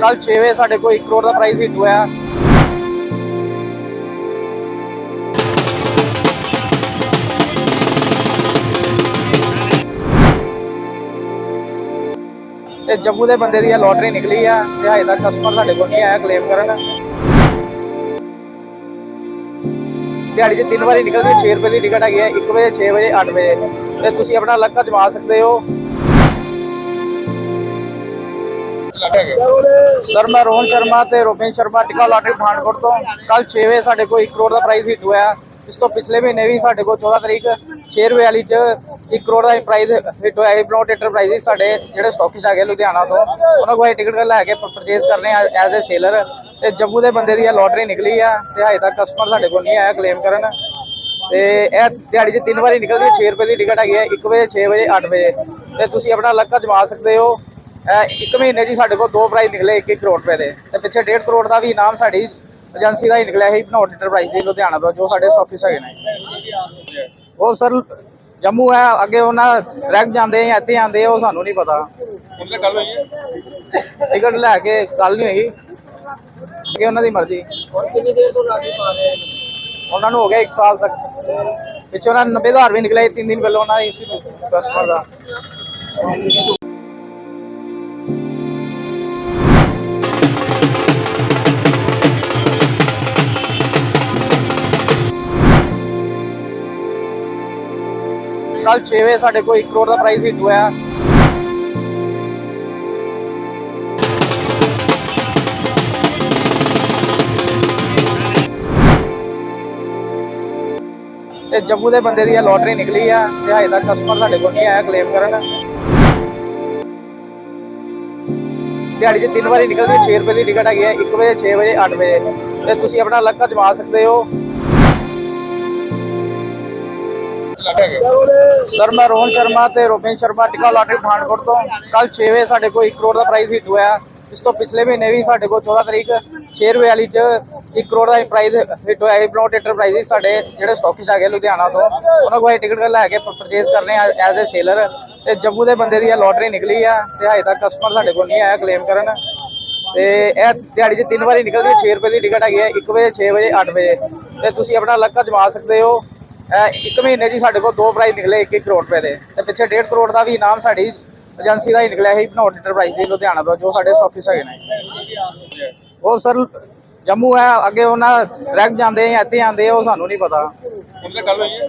ਕੱਲ 6 ਵਜੇ ਸਾਡੇ ਕੋਲ 1 ਕਰੋੜ ਦਾ ਪ੍ਰਾਈਜ਼ ਹਿੱਟ ਹੋਇਆ। ਤੇ ਜੰਮੂ ਦੇ ਬੰਦੇ ਦੀ ਇਹ ਲੋਟਰੀ ਨਿਕਲੀ ਆ, ਤੇ ਹਜੇ ਤੱਕ ਕਸਟਮਰ ਸਾਡੇ ਕੋਲ ਨਹੀਂ ਆਇਆ ਕਲੇਮ ਕਰਨ। ਦਿਹਾੜੀ 'ਚ ਤਿੰਨ ਵਾਰੀ ਨਿਕਲਦੀ ਹੈ 6 ਰੁਪਏ ਦੀ ਟਿਕਟ ਹੈਗੀ ਹੈ 1 ਵਜੇ 6 ਵਜੇ 8 ਵਜੇ। ਤੇ ਤੁਸੀਂ ਆਪਣਾ ਲੱਕ ਜਮਾ ਸਕਦੇ ਹੋ। ਸਰ, ਮੈਂ ਰੋਹਨ ਸ਼ਰਮਾ ਤੇ ਰੋਪਿਨ ਸ਼ਰਮਾ, ਟਿਕਾ ਲਾਟਰੀ ਪਠਾਨਕੋਟ ਤੋਂ। ਕੱਲ 6 ਵਜੇ ਸਾਡੇ ਕੋਲ 1 ਕਰੋੜ ਦਾ ਪ੍ਰਾਈਜ਼ ਹਿੱਟ ਹੋਇਆ। ਇਸ ਤੋਂ ਪਿਛਲੇ ਮਹੀਨੇ ਵੀ ਸਾਡੇ ਕੋਲ 14 ਤਰੀਕ 6 ਰੁਪਏ ਵਾਲੀ ਚ 1 ਕਰੋੜ ਦਾ ਪ੍ਰਾਈਜ਼ ਹਿੱਟ ਹੋਇਆ। ਸੀ ਐਂਟਰਪ੍ਰਾਈਜ਼ ਸਾਡੇ ਜਿਹੜੇ ਸਟਾਕਿਸ਼ ਹੈਗੇ ਲੁਧਿਆਣਾ ਤੋਂ, ਉਹਨਾਂ ਕੋਲ ਟਿਕਟ ਲੈ ਕੇ ਪਰਚੇਸ ਕਰਨੇ ਐਜ਼ ਅ ਸੇਲਰ ਤੇ ਜੰਮੂ ਦੇ ਬੰਦੇ ਦੀ ਇਹ ਲੋਟਰੀ ਨਿਕਲੀ ਆ ਤੇ ਹਜੇ ਤੱਕ ਕਸਟਮਰ ਸਾਡੇ ਕੋਲ ਨਹੀਂ ਆਇਆ ਕਲੇਮ ਕਰਨ। ਤੇ ਇਹ ਦਿਹਾੜੀ 'ਚ ਤਿੰਨ ਵਾਰੀ ਨਿਕਲਦੀ ਹੈ 6 ਰੁਪਏ ਦੀ ਟਿਕਟ ਹੈਗੀ ਹੈ 1 ਵਜੇ 6 ਵਜੇ 8 ਵਜੇ। ਤੇ ਤੁਸੀਂ ਆਪਣਾ ਲੱਕ ਜਮਾ ਸਕਦੇ ਹੋ। ਇਹ ਇੱਕ ਮਹੀਨੇ ਦੀ ਸਾਡੇ ਕੋਲ ਦੋ ਪ੍ਰਾਈਜ਼ ਨਿਕਲੇ 1 ਕਰੋੜ ਰੁਪਏ ਦੇ। ਤੇ ਪਿੱਛੇ 1.5 ਕਰੋੜ ਦਾ ਵੀ ਇਨਾਮ ਸਾਡੀ ਏਜੰਸੀ ਦਾ ਹੀ ਨਿਕਲਿਆ ਸੀ ਬਨੋਟ ਇੰਟਰਪ੍ਰਾਈਜ਼ ਦੀ ਲੁਧਿਆਣਾ ਤੋਂ ਜੋ ਸਾਡੇ ਆਫਿਸ ਹੈਗੇ ਨੇ। ਉਹ ਸਰ ਜੰਮੂ ਹੈ ਅੱਗੇ ਉਹਨਾਂ ਡਾਇਰੈਕਟ ਜਾਂਦੇ ਆ ਇੱਥੇ ਆਉਂਦੇ ਆ ਉਹ ਸਾਨੂੰ ਨਹੀਂ ਪਤਾ। ਉਹਨਾਂ ਗੱਲ ਹੋਈ ਹੈ? ਟਿਕਟ ਲੈ ਕੇ ਗੱਲ ਨਹੀਂ ਹੋਈ। ਅੱਗੇ ਉਹਨਾਂ ਦੀ ਮਰਜ਼ੀ। ਹੁਣ ਕਿੰਨੀ ਦੇਰ ਤੋਂ ਲਾਟਰੀ ਪਾ ਰਹੇ ਨੇ? ਉਹਨਾਂ ਨੂੰ ਹੋ ਗਿਆ 1 ਸਾਲ ਤੱਕ। ਪਿੱਛੇ ਉਹਨਾਂ 90000 ਵੀ ਨਿਕਲਿਆ 3 ਦਿਨ ਪਹਿਲਾਂ ਉਹਨਾਂ ਦੀ ਕਸਟਮਰ ਦਾ। ਕੱਲ 6 ਵਜੇ ਸਾਡੇ ਕੋਲ 1 ਕਰੋੜ ਦਾ ਪ੍ਰਾਈਜ਼ ਹਿੱਟ ਹੋਇਆ। ਤੇ ਜੰਮੂ ਦੇ ਬੰਦੇ ਦੀ ਇਹ ਲੋਟਰੀ ਨਿਕਲੀ ਆ ਤੇ ਹਜੇ ਤੱਕ ਕਸਟਮਰ ਸਾਡੇ ਕੋਲ ਨਹੀਂ ਆਇਆ ਕਲੇਮ ਕਰਨ। ਦਿਹਾੜੀ 'ਚ ਤਿੰਨ ਵਾਰੀ ਨਿਕਲਦੀ 6 ਰੁਪਏ ਦੀ ਟਿਕਟ ਹੈਗੀ ਹੈ 1 ਵਜੇ 6 ਵਜੇ 8 ਵਜੇ। ਤੇ ਤੁਸੀਂ ਆਪਣਾ ਲੱਕ ਜਮਾ ਸਕਦੇ ਹੋ। ਸਰ, ਮੈਂ ਰੋਹਨ ਸ਼ਰਮਾ ਤੇ ਰੋਪਿਨ ਸ਼ਰਮਾ, ਟਿਕਾ ਲਾਟਰੀ ਪਠਾਨਕੋਟ ਤੋਂ। ਕੱਲ 6 ਵਜੇ ਸਾਡੇ ਕੋਲ 1 ਕਰੋੜ ਦਾ ਪ੍ਰਾਈਜ਼ ਹਿੱਟ ਹੋਇਆ। ਇਸ ਤੋਂ ਪਿਛਲੇ ਮਹੀਨੇ ਵੀ ਸਾਡੇ ਕੋਲ 14 ਤਰੀਕ 6 ਰੁਪਏ ਵਾਲੀ ਚ 1 ਕਰੋੜ ਦਾ ਪ੍ਰਾਈਜ਼ ਹਿੱਟ ਹੋਇਆ ਸੀ ਬਲੋਟ ਐਂਟਰਪ੍ਰਾਈਜ਼ ਸਾਡੇ ਜਿਹੜੇ ਸਟਾਕਿਸ਼ ਹੈਗੇ ਲੁਧਿਆਣਾ ਤੋਂ। ਉਹਨਾਂ ਕੋਲ ਟਿਕਟ ਲੈ ਕੇ ਪਰਚੇਸ ਕਰਨੇ ਐਜ਼ ਅ ਸੇਲਰ ਤੇ ਜੰਮੂ ਦੇ ਬੰਦੇ ਦੀ ਇਹ ਲੋਟਰੀ ਨਿਕਲੀ ਆ ਤੇ ਹਜੇ ਤੱਕ ਕਸਟਮਰ ਸਾਡੇ ਕੋਲ ਨਹੀਂ ਆਇਆ ਕਲੇਮ ਕਰਨ। ਤੇ ਇਹ ਦਿਹਾੜੀ 'ਚ ਤਿੰਨ ਵਾਰੀ ਨਿਕਲਦੀ ਹੈ 6 ਰੁਪਏ ਦੀ ਟਿਕਟ ਹੈਗੀ ਹੈ 1 ਵਜੇ 6 ਵਜੇ 8 ਵਜੇ। ਤੇ ਤੁਸੀਂ ਆਪਣਾ ਲੱਕਾ ਜਮਾ ਸਕਦੇ ਹੋ। ਇਹ ਇੱਕ ਮਹੀਨੇ 'ਚ ਸਾਡੇ ਕੋਲ ਦੋ ਪ੍ਰਾਈਜ਼ ਨਿਕਲੇ 1 ਕਰੋੜ ਰੁਪਏ ਦੇ। ਤੇ ਪਿੱਛੇ 1.5 ਕਰੋੜ ਦਾ ਵੀ ਇਨਾਮ ਸਾਡੀ ਏਜੰਸੀ ਦਾ ਹੀ ਨਿਕਲਿਆ ਸੀ ਬਨੋਟ ਇੰਟਰਪ੍ਰਾਈਜ਼ ਦੀ ਲੁਧਿਆਣਾ ਤੋਂ ਜੋ ਸਾਡੇ ਆਫਿਸ ਹੈਗੇ ਨੇ। ਉਹ ਸਰ ਜੰਮੂ ਹੈ ਅੱਗੇ ਉਹਨਾਂ ਡਾਇਰੈਕਟ ਜਾਂਦੇ ਆ ਇੱਥੇ ਆਉਂਦੇ ਆ ਉਹ ਸਾਨੂੰ ਨਹੀਂ ਪਤਾ। ਉਹਨਾਂ ਗੱਲ ਹੋਈ ਹੈ?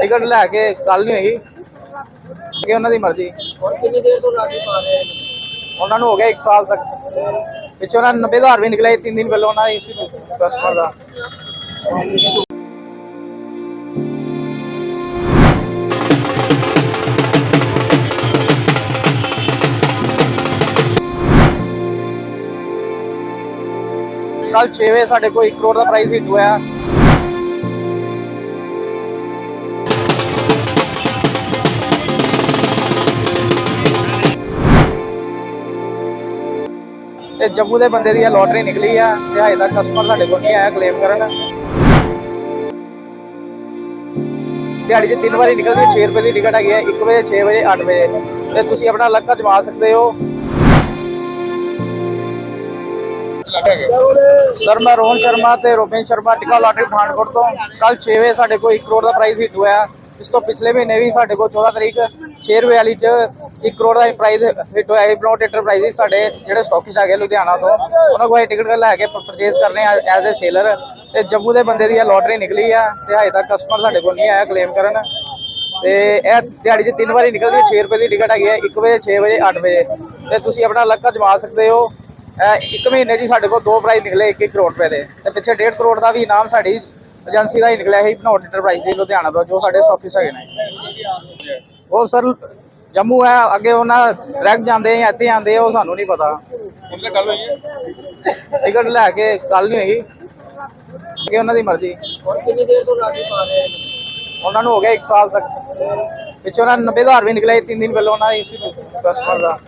ਟਿਕਟ ਲੈ ਕੇ ਗੱਲ ਨਹੀਂ ਹੋਈ ਅੱਗੇ ਉਹਨਾਂ ਦੀ ਮਰਜ਼ੀ। ਹੁਣ ਕਿੰਨੀ ਦੇਰ ਤੋਂ ਲਾਟਰੀ ਪਾ ਰਹੇ ਨੇ? ਉਹਨਾਂ ਨੂੰ ਹੋ ਗਿਆ 1 ਸਾਲ ਤੱਕ। ਪਿੱਛੇ ਉਹਨਾਂ 90000 ਵੀ ਨਿਕਲਿਆ 3 ਦਿਨ ਪਹਿਲਾਂ ਉਹਨਾਂ ਦੀ ਕਸਟਮਰ ਦਾ। ਕੱਲ 6 ਵਜੇ ਸਾਡੇ ਕੋਲ 1 ਕਰੋੜ ਦਾ ਪ੍ਰਾਈਜ਼ ਹਿੱਟ ਹੋਇਆ। ਤੇ ਜੰਮੂ ਦੇ ਬੰਦੇ ਦੀ ਇਹ ਲੋਟਰੀ ਨਿਕਲੀ ਆ ਤੇ ਹਜੇ ਤੱਕ ਕਸਟਮਰ ਸਾਡੇ ਕੋਲ ਨਹੀਂ ਆਇਆ ਕਲੇਮ ਕਰਨ। ਦਿਹਾੜੀ 'ਚ ਤਿੰਨ ਵਾਰੀ ਨਿਕਲਦੀ 6 ਰੁਪਏ ਦੀ ਟਿਕਟ ਹੈਗੀ ਹੈ 1 ਵਜੇ 6 ਵਜੇ 8 ਵਜੇ ਤੇ ਤੁਸੀਂ ਆਪਣਾ ਲੱਕ ਜਮਾ ਸਕਦੇ ਹੋ। ਸਰ, ਮੈਂ ਰੋਹਨ ਸ਼ਰਮਾ ਤੇ ਰੋਪਿਨ ਸ਼ਰਮਾ ਟਿਕਾ ਲਾਟਰੀ ਪਠਾਨਕੋਟ ਤੋਂ। ਕੱਲ 6 ਵਜੇ ਸਾਡੇ ਕੋਲ 1 ਕਰੋੜ ਦਾ ਪ੍ਰਾਈਜ਼ ਹਿੱਟ ਹੋਇਆ। ਇਸ ਤੋਂ ਪਿਛਲੇ ਮਹੀਨੇ ਵੀ ਸਾਡੇ ਕੋਲ 14 ਤਰੀਕ 6 ਰੁਪਏ ਵਾਲੀ ਚ 1 ਕਰੋੜ ਦਾ ਪ੍ਰਾਈਜ਼ ਹਿੱਟ ਹੋਇਆ। ਸੀ ਬਨੋਟ ਇੰਟਰਪ੍ਰਾਈਜ਼ ਸਾਡੇ ਜਿਹੜੇ ਸਟਾਕਿਸ਼ ਹੈਗੇ ਲੁਧਿਆਣਾ ਤੋਂ, ਉਹਨਾਂ ਕੋਲ ਟਿਕਟ ਲੈ ਕੇ ਪਰਚੇਸ ਕਰਨੇ ਐਜ਼ ਅ ਸੇਲਰ ਤੇ ਜੰਮੂ ਦੇ ਬੰਦੇ ਦੀ ਇਹ ਲੋਟਰੀ ਨਿਕਲੀ ਆ ਤੇ ਹਜੇ ਤੱਕ ਕਸਟਮਰ ਸਾਡੇ ਕੋਲ ਨਹੀਂ ਆਇਆ ਕਲੇਮ ਕਰਨ। ਤੇ ਇਹ ਦਿਹਾੜੀ 'ਚ ਤਿੰਨ ਵਾਰੀ ਨਿਕਲਦੀ 6 ਰੁਪਏ ਦੀ ਟਿਕਟ ਹੈਗੀ ਹੈ 1 ਵਜੇ 6 ਵਜੇ 8 ਵਜੇ। ਤੇ ਤੁਸੀਂ ਆਪਣਾ ਲੱਕਾ ਜਮਾ ਸਕਦੇ ਹੋ। ਇੱਕ ਮਹੀਨੇ ਦੀ ਸਾਡੇ ਕੋਲ ਦੋ ਪ੍ਰਾਈਜ਼ ਨਿਕਲੇ 1 ਕਰੋੜ ਰੁਪਏ ਦੇ। ਤੇ ਪਿੱਛੇ 1.5 ਕਰੋੜ ਦਾ ਵੀ ਇਨਾਮ ਸਾਡੀ ਏਜੰਸੀ ਦਾ ਹੀ ਨਿਕਲਿਆ ਸੀ ਬਨੋਟ ਇੰਟਰਪ੍ਰਾਈਜ਼ ਦੀ ਲੁਧਿਆਣਾ ਤੋਂ ਜੋ ਸਾਡੇ ਆਫਿਸ ਹੈਗੇ ਨੇ। ਉਹ ਸਰ ਜੰਮੂ ਹੈ ਅੱਗੇ ਉਹਨਾਂ ਡਾਇਰੈਕਟ ਜਾਂਦੇ ਆ ਇੱਥੇ ਆਉਂਦੇ ਆ ਉਹ ਸਾਨੂੰ ਨਹੀਂ ਪਤਾ। ਉਹਨਾਂ ਗੱਲ ਹੋਈ ਹੈ? ਟਿਕਟ ਲੈ ਕੇ ਗੱਲ ਨਹੀਂ ਹੋਈ। ਅੱਗੇ ਉਹਨਾਂ ਦੀ ਮਰਜ਼ੀ। ਹੁਣ ਕਿੰਨੀ ਦੇਰ ਤੋਂ ਲਾਟਰੀ ਪਾ ਰਹੇ ਨੇ? ਉਹਨਾਂ ਨੂੰ ਹੋ ਗਿਆ 1 ਸਾਲ ਤੱਕ। ਪਿੱਛੇ ਉਹਨਾਂ 90000 ਵੀ ਨਿਕਲਿਆ 3 ਦਿਨ ਪਹਿਲਾਂ ਉਹਨਾਂ ਦੀ ਕਸਟਮਰ ਦਾ।